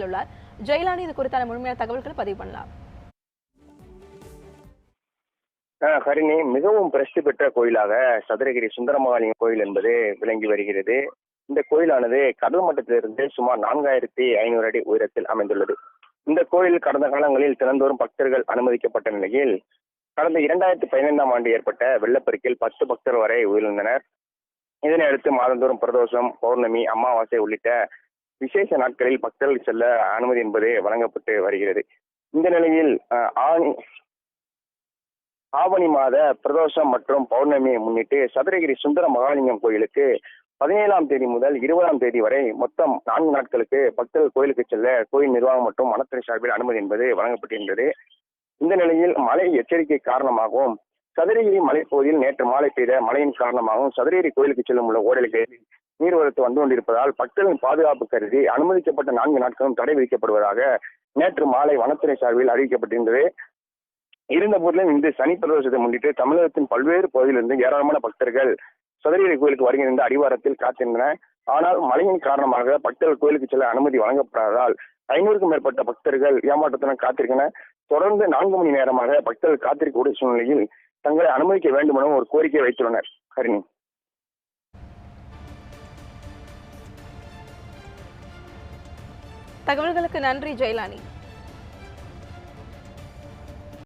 உள்ளார் ஜெயலானி இது குறித்தான முழுமையான தகவல்களை பதிவு பண்ணலாம். ஹரிணி மிகவும் பிரசித்தி பெற்ற கோயிலாக சதுரகிரி சுந்தரமகாலிங்க கோயில் என்பது விளங்கி வருகிறது. இந்த கோயிலானது கடல் மட்டத்திலிருந்து சுமார் நான்காயிரத்தி ஐநூறு அடி உயரத்தில் அமைந்துள்ளது. இந்த கோயில் கடந்த காலங்களில் தினந்தோறும் பக்தர்கள் அனுமதிக்கப்பட்ட நிலையில் கடந்த இரண்டாயிரத்தி பதினைந்தாம் ஆண்டு ஏற்பட்ட வெள்ளப்பெருக்கில் பத்து பக்தர் வரை உயிரிழந்தனர். இதனை அடுத்து மாதந்தோறும் பிரதோஷம் பௌர்ணமி அமாவாசை உள்ளிட்ட விசேஷ நாட்களில் பக்தர்கள் செல்ல அனுமதி என்பது வழங்கப்பட்டு வருகிறது. இந்த நிலையில் ஆணி ஆவணி மாத பிரதோஷம் மற்றும் பௌர்ணமியை முன்னிட்டு சதுரகிரி சுந்தர மகாலிங்கம் கோயிலுக்கு பதினேழாம் தேதி முதல் இருபதாம் தேதி வரை மொத்தம் நான்கு நாட்களுக்கு பக்தர்கள் கோயிலுக்கு செல்ல கோயில் நிர்வாகம் மற்றும் வனத்துறை சார்பில் அனுமதி என்பது வழங்கப்பட்டிருந்தது. இந்த நிலையில் மழை எச்சரிக்கை காரணமாகவும் சதுரகிரி மலைப்பகுதியில் நேற்று மாலை பெய்த மழையின் காரணமாகவும் சதுரகிரி கோயிலுக்கு செல்லும் உள்ள ஓடலுக்கு நீர்வரத்து வந்து கொண்டிருப்பதால் பக்தர்களின் பாதுகாப்பு கருதி அனுமதிக்கப்பட்ட நான்கு நாட்களும் தடை விதிக்கப்படுவதாக நேற்று மாலை வனத்துறை சார்பில் அறிவிக்கப்பட்டிருந்தது. இருந்த போதிலும் இந்த சனி பிரதோஷத்தை முன்னிட்டு தமிழகத்தின் பல்வேறு பகுதியிலிருந்து ஏராளமான பக்தர்கள் சதுரகிரி கோயிலுக்கு வருகின்ற அடிவாரத்தில் காத்திருந்தனர். ஆனால் மழையின் காரணமாக பக்தர்கள் கோயிலுக்கு செல்ல அனுமதி வழங்கப்படாததால் ஐநூறுக்கும் மேற்பட்ட பக்தர்கள் ஏமாற்றத்துடன் காத்திருக்கின்றனர். தொடர்ந்து நான்கு மணி நேரமாக பக்தர்கள் காத்திருக்கக்கூடிய சூழ்நிலையில் தங்களை அனுமதிக்க வேண்டும் என ஒரு கோரிக்கை வைத்துள்ளனர். ஹரிணி. தகவல்களுக்கு நன்றி ஜெயலானி.